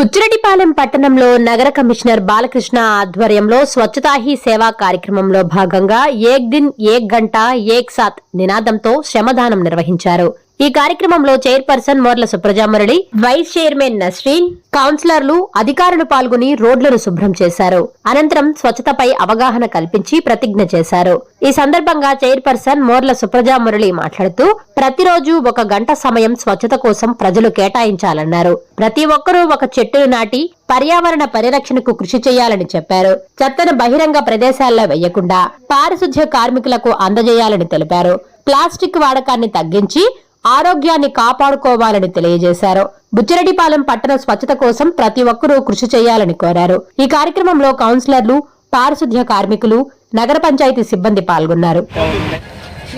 బుచ్చిరెడ్డిపాలెం పట్టణంలో నగర కమిషనర్ బాలకృష్ణ ఆధ్వర్యంలో స్వచ్ఛతా హీ సేవా కార్యక్రమంలో భాగంగా ఏక్ దిన్ ఏక్ గంట ఏక్ సాత్ నినాదంతో శ్రమదానం నిర్వహించారు. ఈ కార్యక్రమంలో chairperson Morla Suprajamurali vice chairman Nasreen కౌన్సిలర్లు అధికారులు పాల్గొని రోడ్లను శుభ్రం చేశారు. అనంతరం స్వచ్ఛతపై అవగాహన కల్పించి ప్రతిజ్ఞ చేశారు. ఈ సందర్భంగా చైర్పర్సన్ మోర్ల సుప్రజామురళి మాట్లాడుతూ ప్రతిరోజు ఒక గంట సమయం స్వచ్ఛత కోసం ప్రజలు కేటాయించాలన్నారు. ప్రతి ఒక్కరూ ఒక చెట్టును నాటి పర్యావరణ పరిరక్షణకు కృషి చేయాలని చెప్పారు. చెత్తను బహిరంగ ప్రదేశాల్లో వేయకుండా పారిశుధ్య కార్మికులకు అందజేయాలని తెలిపారు. ప్లాస్టిక్ వాడకాన్ని తగ్గించి ఆరోగ్యాన్ని కాపాడుకోవాలని తెలియజేశారు. బుచ్చిరెడ్డిపాలెం పట్టణ స్వచ్ఛత కోసం ప్రతి ఒక్కరూ కృషి చేయాలని కోరారు. ఈ కార్యక్రమంలో కౌన్సిలర్లు పారిశుధ్య కార్మికులు నగర పంచాయతీ సిబ్బంది పాల్గొన్నారు.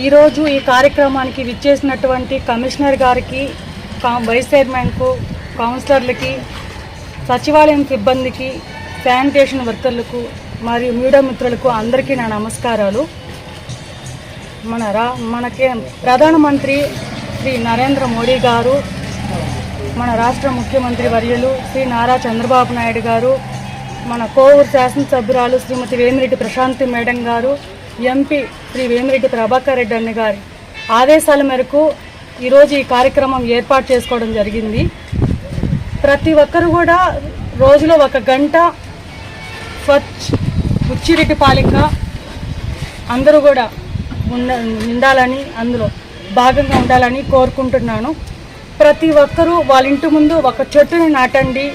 ఈరోజు ఈ కార్యక్రమానికి విచ్చేసినటువంటి కమిషనర్ గారికి వైస్ చైర్మన్కు కౌన్సిలర్లకి సచివాలయం సిబ్బందికి శానిటేషన్ వర్కర్లకు మరియు మీడియా మిత్రులకు అందరికీ నా నమస్కారాలు. మన రా మనకి ప్రధానమంత్రి శ్రీ నరేంద్ర మోడీ గారు మన రాష్ట్ర ముఖ్యమంత్రి వర్యులు శ్రీ నారా చంద్రబాబు నాయుడు గారు మన కోవూరు శాసనసభ్యురాలు శ్రీమతి వేమిరెడ్డి ప్రశాంతి మేడం గారు ఎంపీ శ్రీ వేమిరెడ్డి ప్రభాకర్ రెడ్డి అన్న గారి ఆదేశాల మేరకు ఈరోజు ఈ కార్యక్రమం ఏర్పాటు చేసుకోవడం జరిగింది. ప్రతి ఒక్కరు కూడా రోజులో ఒక గంట స్వచ్ఛ ఉచ్చిరెడ్డి పాలిక అందరూ కూడా ఉండ ఉండాలని అందులో భాగంగా ఉండాలని కోరుకుంటున్నాను. ప్రతి ఒక్కరూ వాళ్ళ ఇంటి ముందు ఒక చెట్టుని నాటండి.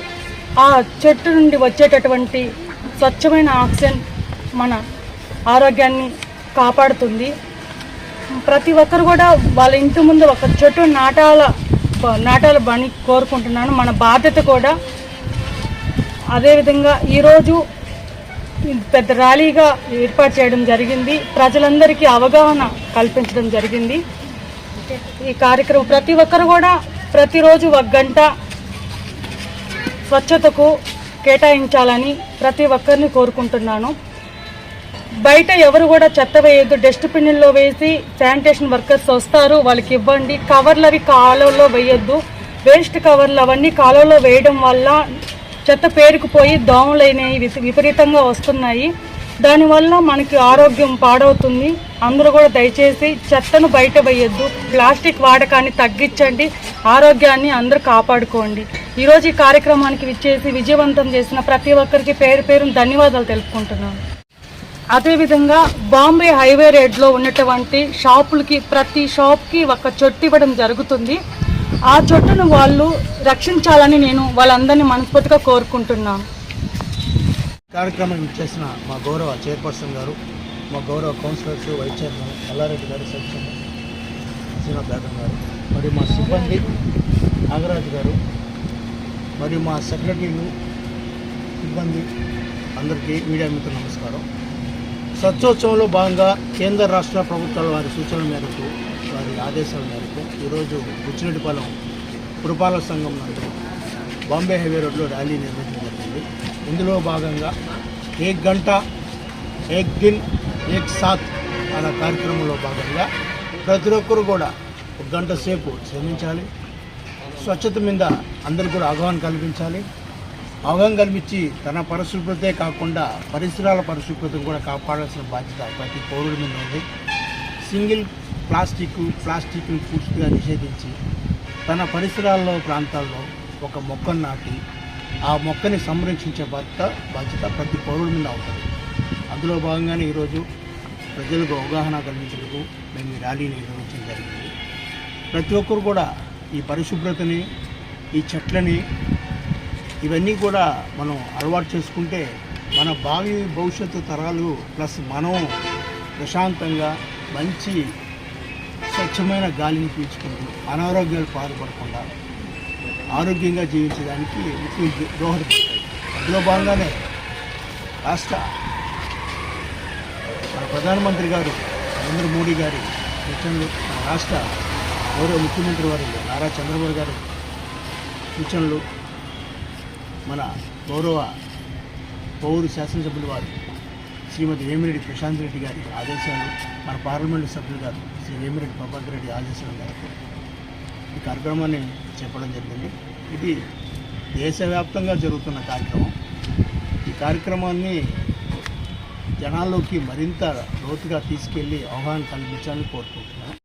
ఆ చెట్టు నుండి వచ్చేటటువంటి స్వచ్ఛమైన ఆక్సిజన్ మన ఆరోగ్యాన్ని కాపాడుతుంది. ప్రతి ఒక్కరు కూడా వాళ్ళ ఇంటి ముందు ఒక చెట్టు నాటాల నాటాల బని కోరుకుంటున్నాను. మన బాధ్యత కూడా అదేవిధంగా ఈరోజు పెద్ద ర్యాలీగా ఏర్పాటు చేయడం జరిగింది. ప్రజలందరికీ అవగాహన కల్పించడం జరిగింది. ఈ కార్యక్రమం ప్రతి ఒక్కరు కూడా ప్రతిరోజు ఒక గంట స్వచ్ఛతకు కేటాయించాలని ప్రతి ఒక్కరిని కోరుకుంటున్నాను. బయట ఎవరు కూడా చెత్త వేయొద్దు. డస్ట్బిన్లో వేసి శానిటేషన్ వర్కర్స్ వస్తారు. వాళ్ళకి ఇవ్వండి. కవర్లు అవి కాలువలో వేయొద్దు. వేస్ట్ కవర్లు అవన్నీ కాలువలో వేయడం వల్ల చెత్త పేరుకుపోయి దోమలు విపరీతంగా వస్తున్నాయి. దానివల్ల మనకి ఆరోగ్యం పాడవుతుంది. అందరూ కూడా దయచేసి చెత్తను బయట వేయొద్దు ప్లాస్టిక్ వాడకాన్ని తగ్గించండి. ఆరోగ్యాన్ని అందరూ కాపాడుకోండి. ఈరోజు ఈ కార్యక్రమానికి విచ్చేసి విజయవంతం చేసిన ప్రతి ఒక్కరికి పేరు పేరును ధన్యవాదాలు తెలుపుకుంటున్నాను. అదేవిధంగా బాంబే హైవే రోడ్లో ఉన్నటువంటి షాపులకి ప్రతి షాప్కి ఒక చెట్టు ఇవ్వడం జరుగుతుంది. ఆ చెట్టును వాళ్ళు రక్షించాలని నేను వాళ్ళందరినీ మనస్ఫూర్తిగా కోరుకుంటున్నాను. కార్యక్రమం ఇచ్చేసిన మా గౌరవ చైర్పర్సన్ గారు మా గౌరవ కౌన్సిలర్స్ వైస్ చైర్మన్ ఎల్లారెడ్డి గారు సెక్షన్ హసీనా బేగం గారు మరియు మా సిబ్బంది నాగరాజు గారు మరియు మా సెక్రటరీలు సిబ్బంది అందరికీ మీడియా మిత్రులు నమస్కారం. స్వచ్ఛోత్సవంలో భాగంగా కేంద్ర రాష్ట్ర ప్రభుత్వాల వారి సూచనల మేరకు వారి ఆదేశాల మేరకు ఈరోజు బుచ్చిరెడ్డిపాలెం పురపాలక సంఘం నందు బాంబే హైవే రోడ్లో ర్యాలీ నిర్వహించారు. ఇందులో భాగంగా ఏక్ గంట ఏక్ దిన్ ఏక్ సాత్ అనే కార్యక్రమంలో భాగంగా ప్రతి ఒక్కరు కూడా ఒక గంట సేపు శ్రమించాలి. స్వచ్ఛత మీద అందరికీ కూడా అవగాహన కల్పించాలి. అవగాహన కల్పించి తన పరిశుభ్రతే కాకుండా పరిసరాల పరిశుభ్రతను కూడా కాపాడాల్సిన బాధ్యత ప్రతి పౌరుడి మీద ఉంది. సింగిల్ ప్లాస్టిక్ ప్లాస్టిక్ను పూర్తిగా నిషేధించి తన పరిసరాల్లో ప్రాంతాల్లో ఒక మొక్కను నాటి ఆ మొక్కని సంరక్షించే బాధ్యత బాధ్యత ప్రతి పౌరుడి మీద అవుతుంది. అందులో భాగంగానే ఈరోజు ప్రజలకు అవగాహన కలిగించేందుకు మేము ఈ ర్యాలీని నిర్వహించడం జరిగింది. ప్రతి ఒక్కరు కూడా ఈ పరిశుభ్రతని ఈ చెట్లని ఇవన్నీ కూడా మనం అలవాటు చేసుకుంటే మన భావి భవిష్యత్తు తరాలు ప్లస్ మనం ప్రశాంతంగా మంచి స్వచ్ఛమైన గాలిని పీల్చుకుంటూ అనారోగ్యాలు పాల్పడకుండా ఆరోగ్యంగా జీవించడానికి ముఖ్య దోహదపడతాయి అందులో భాగంగానే రాష్ట్ర మన ప్రధానమంత్రి గారు నరేంద్ర మోడీ గారి సూచనలు మన రాష్ట్ర గౌరవ ముఖ్యమంత్రి వారు నారా చంద్రబాబు గారు సూచనలు మన గౌరవ పౌరు శాసనసభ్యులు వారు శ్రీమతి వేమిరెడ్డి ప్రశాంత్ రెడ్డి గారి ఆదేశాలు మన పార్లమెంటు సభ్యులు గారు శ్రీ వేమిరెడ్డి ప్రభాకర్ రెడ్డి ఆదేశాల మేరకు ఈ కార్యక్రమాన్ని చెప్పడం జరిగింది. ఇది దేశవ్యాప్తంగా జరుగుతున్న కార్యక్రమం. ఈ కార్యక్రమాన్ని జనాల్లోకి మరింత లోతుగా తీసుకెళ్ళి అవగాహన కల్పించాలని కోరుకుంటున్నాను.